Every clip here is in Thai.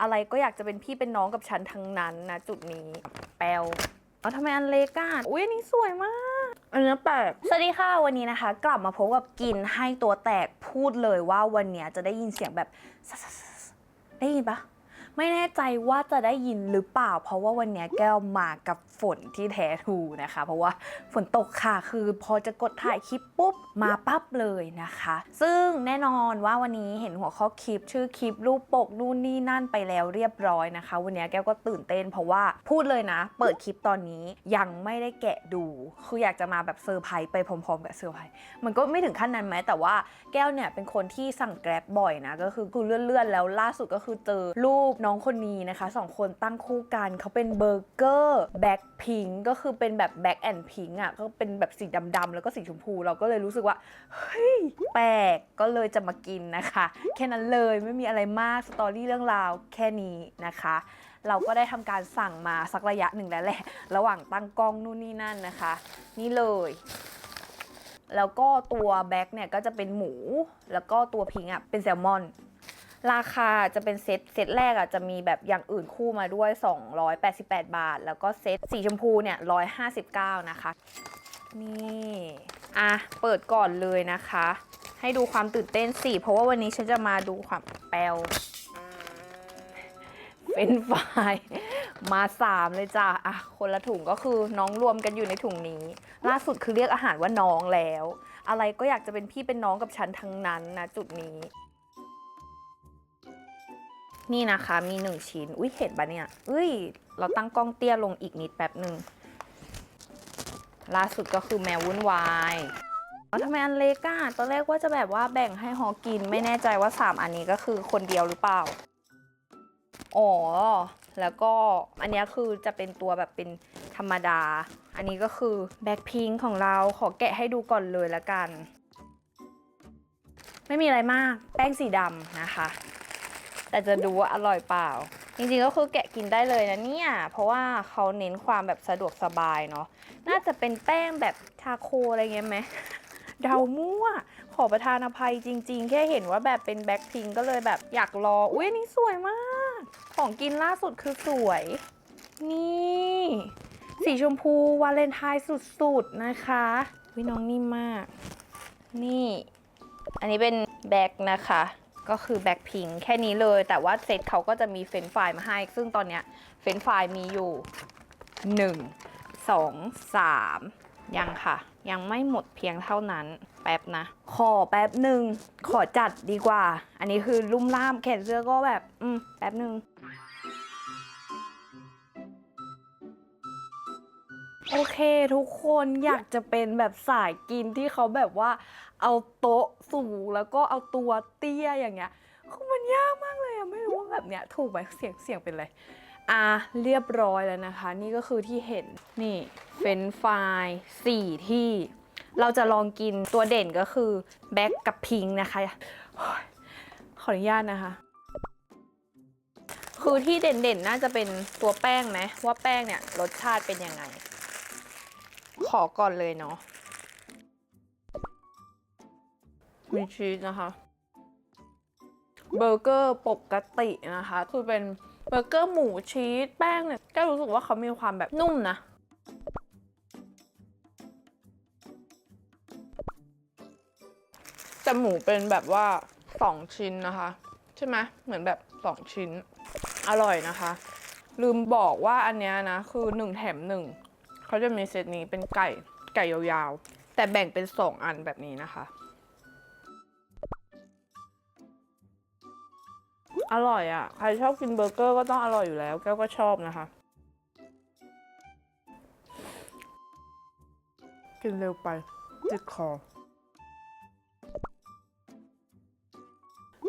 อะไรก็อยากจะเป็นพี่เป็นน้องกับฉันทั้งนั้นนะจุดนี้แปลวเอาทำไมอันเล็กอะอุ้ยอันนี้สวยมาก อันนี้แปลกสวัสดีค่ะวันนี้นะคะ กลับมาพบกับกินให้ตัวแตกพูดเลยว่าวันเนี้ยจะได้ยินเสียงแบบได้ยินปะ ไม่แน่ใจว่าจะได้ยินหรือเปล่า เพราะว่าวันนี้แก้วมากับฝนที่แท้ทูนะคะ เพราะว่าฝนตกค่ะ คือพอจะกดถ่ายคลิปปุ๊บมาปั๊บเลยนะคะ ซึ่งแน่นอนว่าวันนี้เห็นหัวข้อคลิป ชื่อคลิปรูปปกนู่นนี่นั่นไปแล้วเรียบร้อยนะคะ วันนี้แก้วก็ตื่นเต้น เพราะว่าพูดเลยนะ เปิดคลิปตอนนี้ยังไม่ได้แกะดู คืออยากจะมาแบบเซอร์ไพรส์ไปพร้อมๆกับเซอร์ไพรส์มันก็ไม่ถึงขั้นนั้นไหมแต่ว่าแก้วเนี่ยเป็นคนที่สั่งแกร็บบ่อยนะก็คือกูเลื่อนๆแล้วล่าสุดก็คือเจอรูปน้องคนนี้นะคะสองคนตั้งคู่กันเขาเป็นเบอร์เกอร์แบ็คพิงก็คือเป็นแบบแบ็คแอนด์พิงอะก็เป็นแบบสีดำๆแล้วก็สีชมพู เราก็เลยรู้สึกว่า เฮ้ย แปลกก็เลยจะมากินนะคะ แค่นั้นเลยไม่มีอะไรมากสตอรี่เรื่องราวแค่นี้นะคะ เราก็ได้ทำการสั่งมาสักระยะหนึ่งแล้วแหละ ระหว่างตั้งกล้องนู่นนี่นั่นนะคะ นี่เลยแล้วก็ตัวแบ็คเนี่ยก็จะเป็นหมู แล้วก็ตัวพิงอะเป็นแซลมอน ราคาจะเป็นเซตเซตแรกอะจะมีแบบอย่างอื่นคู่มาด้วย 288 บาท แล้วก็เซตสีชมพูเนี่ย 159 นะคะ นี่อะเปิดก่อนเลยนะคะ ให้ดูความตื่นเต้นสิ เพราะว่าวันนี้ฉันจะมาดูความแปลวเป็นไฟายมาสามเลยจ้ะอะคนละถุงก็คือน้องรวมกันอยู่ในถุงนี้ ล่าสุดคือเรียกอาหารว่าน้องแล้ว อะไรก็อยากจะเป็นพี่เป็นน้องกับฉันทั้งนั้นนะจุดนี้ นี่นะคะมีหนึ่งชิ้น อุ้ยเห็นปะเนี่ยอุ้ย เราตั้งกล้องเตี้ยลงอีกนิดแป๊บหนึ่งล่าสุดก็คือแมววุ่นวายเอาทำไมอันเล็กอะตอนแรกว่าจะแบบว่าแบ่งให้ฮอกิน ไม่แน่ใจว่า 3 อันนี้ก็คือคนเดียวหรือเปล่า อ๋อ แล้วก็อันนี้คือจะเป็นตัวแบบเป็นธรรมดา อันนี้ก็คือแบ็คพิงของเราขอแกะให้ดูก่อนเลยละกัน ไม่มีอะไรมาก แป้งสีดำนะคะ แต่จะดูว่าอร่อยเปล่า จริงๆก็คือแกะกินได้เลยนะเนี่ย เพราะว่าเขาเน้นความแบบสะดวกสบายเนาะน่าจะเป็นแป้งแบบชาโคอะไรเงี้ยไหมเดามั่ว ขอประทานอภัยจริง ๆ แค่เห็นว่าแบบเป็นแบ็คพิงก็เลยแบบอยากรอ อุ้ยนนี้สวยมาก ของกินล่าสุดคือสวย นี่ สีชมพูวาเลนไทน์สุดๆนะคะวิน้องนิ่มมาก นี่ อันนี้เป็นแบ็คนะคะ ก็คือแบ็คพิงแค่นี้เลย แต่ว่าเซตเขาก็จะมีเฟนช์ฟายมาให้ ซึ่งตอนเนี้ยเฟนช์ฟายมีอยู่ 1 2 3 ยังค่ะ ยังไม่หมดเพียงเท่านั้นแป๊บนะ ขอแป๊บหนึ่ง ขอจัดดีกว่า อันนี้คือลุ่มล่ามแขนเสื้อก็แบบ อืม แป๊บหนึ่งโอเคทุกคนอยากจะเป็นแบบสายกินที่เขาแบบว่าเอาโต๊ะ สูงแล้วก็เอาตัวเตี้ยอย่างเงี้ยคือมันยากมากเลยอะไม่รู้ว่าแบบเนี้ยถูกไหมเสียงเสียงเป็นอะไรอะเรียบร้อยแล้วนะคะ นี่ก็คือที่เห็นนี่เฟรนฟรายสี่ที่ เราจะลองกินตัวเด่นก็คือแบ็กกับพิงนะคะขออนุญาตนะคะ คือที่เด่นๆน่าจะเป็นตัวแป้งไหมว่าแป้งเนี่ยรสชาติเป็นยังไง ขอก่อนเลยเนาะ มีชีสนะคะ เบอร์เกอร์ปกตินะคะ คือเป็นเบอร์เกอร์หมูชีสแป้งเนี่ยก็รู้สึกว่าเขามีความแบบนุ่มนะแต่หมูเป็นแบบว่าสองชิ้นนะคะ ใช่ไหมเหมือนแบบสองชิ้น อร่อยนะคะ ลืมบอกว่าอันเนี้ยนะ คือหนึ่งแถมหนึ่งเขาจะมีเซตนี้เป็นไก่ไก่ยาวๆ แต่แบ่งเป็นสองอันแบบนี้นะคะ อร่อยอะ่ะ ใครชอบกินเบอร์เกอร์ก็ต้องอร่อยอยู่แล้ว แก้วก็ชอบนะคะ กินเร็วไปจิดคอ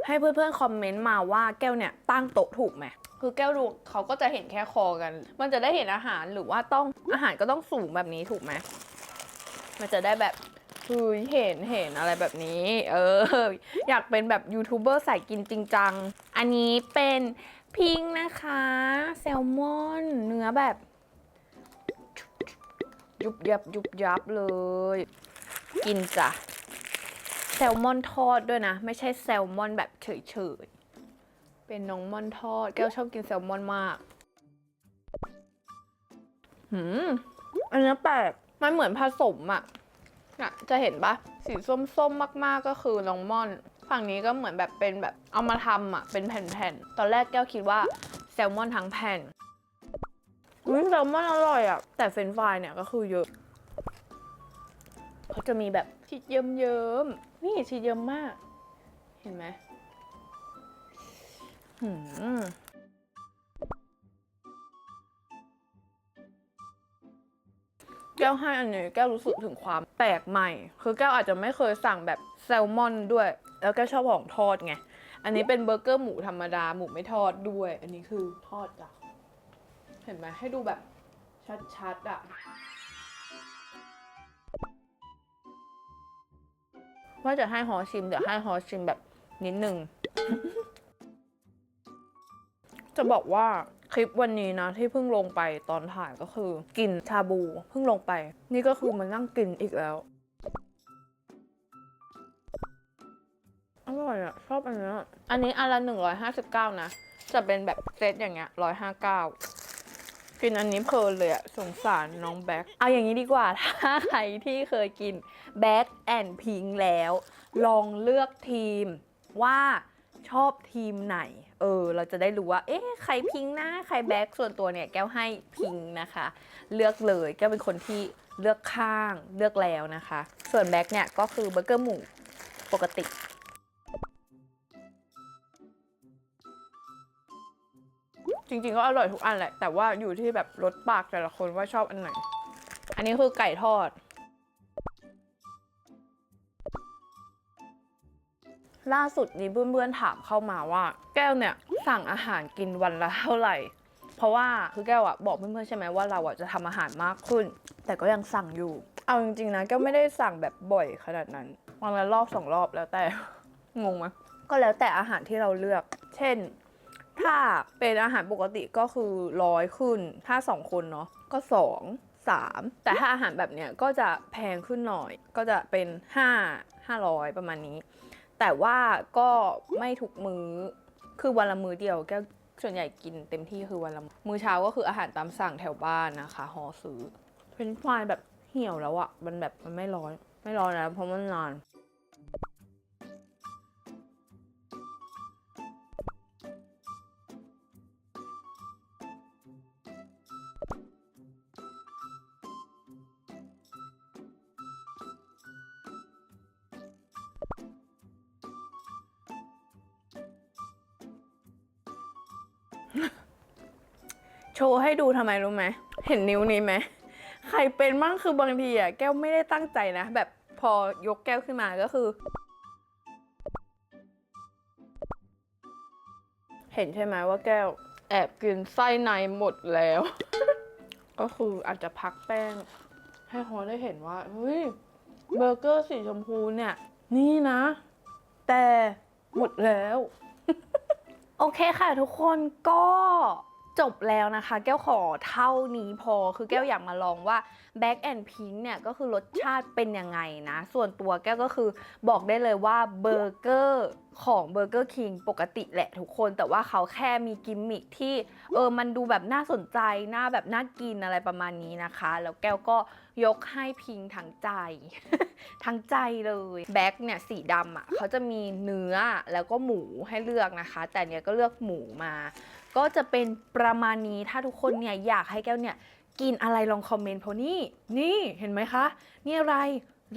ให้เพื่อนๆ คอมเมนต์มาว่าแก้วเนี่ย ตั้งโต๊ะถูกไหม คือแก้วดูเขาก็จะเห็นแค่คอกัน มันจะได้เห็นอาหารหรือว่าต้องอาหารก็ต้องสูงแบบนี้ถูกไหม มันจะได้แบบ คือเห็นเห็นอะไรแบบนี้ เออ อยากเป็นแบบยูทูบเบอร์สายกินจริงจัง อันนี้เป็นพิงค์นะคะ แซลมอนเนื้อแบบ ยุบยับยุบยับเลย กินจ้ะ แซลมอนทอดด้วยนะ ไม่ใช่แซลมอนแบบเฉยๆ เป็นน้องม่อนทอด แก้วชอบกินแซลมอนมากหืมอันนี้แปลกมันเหมือนผสมอะ น่ะจะเห็นปะสีส้มๆมากๆก็คือน้องม่อน ฝั่งนี้ก็เหมือนแบบเป็นแบบเอามาทำอะเป็นแผ่นๆ ตอนแรกแก้วคิดว่าแซลมอนทั้งแผ่นอุ้ยแซลมอนอร่อยอะแต่เฟรนฟรายเนี่ยก็คือเยอะเขาจะมีแบบชีสเยิ้มๆนี่ชีสเยิ้มมาก เห็นไหมหืม แก้วให้อันนี้แก้วรู้สึกถึงความแปลกใหม่ คือแก้วอาจจะไม่เคยสั่งแบบแซลมอนด้วย แล้วแก้วชอบของทอดไง อันนี้เป็นเบอร์เกอร์หมูธรรมดาหมูไม่ทอดด้วย อันนี้คือทอดจ้ะเห็นไหมให้ดูแบบชัดๆอะว่าจะให้ฮอชิมเดี๋ยวให้ฮอชิมแบบนิดนึง จะบอกว่า คลิปวันนี้นะที่เพิ่งลงไปตอนถ่ายก็คือกินชาบูเพิ่งลงไป นี่ก็คือมันนั่งกินอีกแล้วอร่อยอะชอบอันนี้อันนี้อันละหนึ่งร้อยห้าสิบเก้านะ จะเป็นแบบเซตอย่างเงี้ยร้อยห้าเก้ากินอันนี้เพลินเลยอะสงสารน้องแบ็คเอาอย่างนี้ดีกว่า ถ้าใครที่เคยกินแบ็คแอนพิงแล้ว ลองเลือกทีมว่าชอบทีมไหน เออ เราจะได้รู้ว่า เอ๊ะ ใครพิงค์นะ ใครแบ็คส่วนตัวเนี่ย แก้วให้พิงค์นะคะ เลือกเลย แก้วเป็นคนที่เลือกข้าง เลือกแล้วนะคะ ส่วนแบ็คเนี่ยก็คือเบอร์เกอร์หมูปกติจริงๆก็อร่อยทุกอันแหละ แต่ว่าอยู่ที่แบบรสปากแต่ละคนว่าชอบอันไหน อันนี้คือไก่ทอด ล่าสุดนี้เพื่อนๆถามเข้ามาว่า แก้วเนี่ยสั่งอาหารกินวันละเท่าไหร่ เพราะว่าคือแก้วอะบอกเพื่อนๆใช่ไหมว่าเราอะจะทำอาหารมากขึ้น แต่ก็ยังสั่งอยู่ เอาจริงๆนะแก้วไม่ได้สั่งแบบบ่อยขนาดนั้นวันละรอบสองรอบแล้วแต่งงไหมก็แล้วแต่อาหารที่เราเลือก เช่น ถ้าเป็นอาหารปกติก็คือร้อยขึ้น ถ้าสองคนเนาะก็สองสามแต่ถ้าอาหารแบบเนี้ยก็จะแพงขึ้นหน่อย ก็จะเป็นห้าห้าร้อยประมาณนี้ แต่ว่าก็ไม่ทุกมือ้อ คือวันละมื้อเดียวแก้วส่วนใหญ่กินเต็มที่คือวันละมื้อเช้าก็คืออาหารตามสั่งแถวบ้านนะคะหอซื้อเป็นฟรายแบบเหี่ยวแล้วอะมันแบบมันไม่ร้อน ไม่ร้อนแล้วเพราะมันนาน โชว์ให้ดูทำไมรู้ไหม เห็นนิ้วนี้ไหม ใครเป็นบ้างคือบางทีอะแก้วไม่ได้ตั้งใจนะ แบบพอยกแก้วขึ้นมาก็คือ เห็นใช่ไหมว่าแก้ว แอบกินไส้ในหมดแล้ว ก็คืออาจจะพักแป้ง ให้ฮอได้เห็นว่าเฮ้ยเบอร์เกอร์สีชมพูเนี่ย นี่นะ แต่หมดแล้ว โอเคค่ะทุกคนก็จบแล้วนะคะ แก้วขอเท่านี้พอคือแก้วอยากมาลองว่า Black and Pink เนี่ยก็คือรสชาติเป็นยังไงนะ ส่วนตัวแก้วก็คือบอกได้เลยว่าเบอร์เกอร์ ของ Burger King ปกติแหละทุกคน แต่ว่าเขาแค่มีกิมมิคที่เออมันดูแบบน่าสนใจน่าแบบน่ากินอะไรประมาณนี้นะคะ แล้วแก้วก็ยกให้พิงทั้งใจ ทั้งใจเลยแบ็คเนี่ยสีดำอะเขาจะมีเนื้อแล้วก็หมูให้เลือกนะคะ แต่เนี้ยก็เลือกหมูมา ก็จะเป็นประมาณนี้ถ้าทุกคนเนี่ยอยากให้แก้วเนี่ยกินอะไรลองคอมเมนต์เพราะนี่นี่เห็นไหมคะ นี่อะไร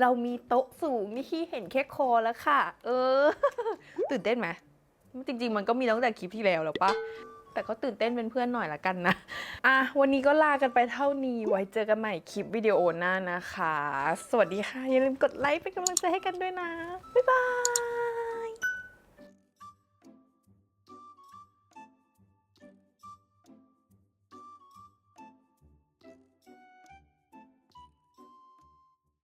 เรามีโต๊ะสูงนี่ที่เห็นแค่คอแล้วค่ะ เออ ตื่นเต้นไหมจริง ๆ มันก็มีตั้งแต่คลิปที่แล้วแล้วปะแต่ก็ตื่นเต้นเป็นเพื่อนหน่อยละกันนะ อะ วันนี้ก็ลากันไปเท่านี้ ไว้เจอกันใหม่คลิปวิดีโอหน้านะคะ สวัสดีค่ะ อย่าลืมกดไลค์เป็นกำลังใจให้กันด้วยนะ บ๊ายบาย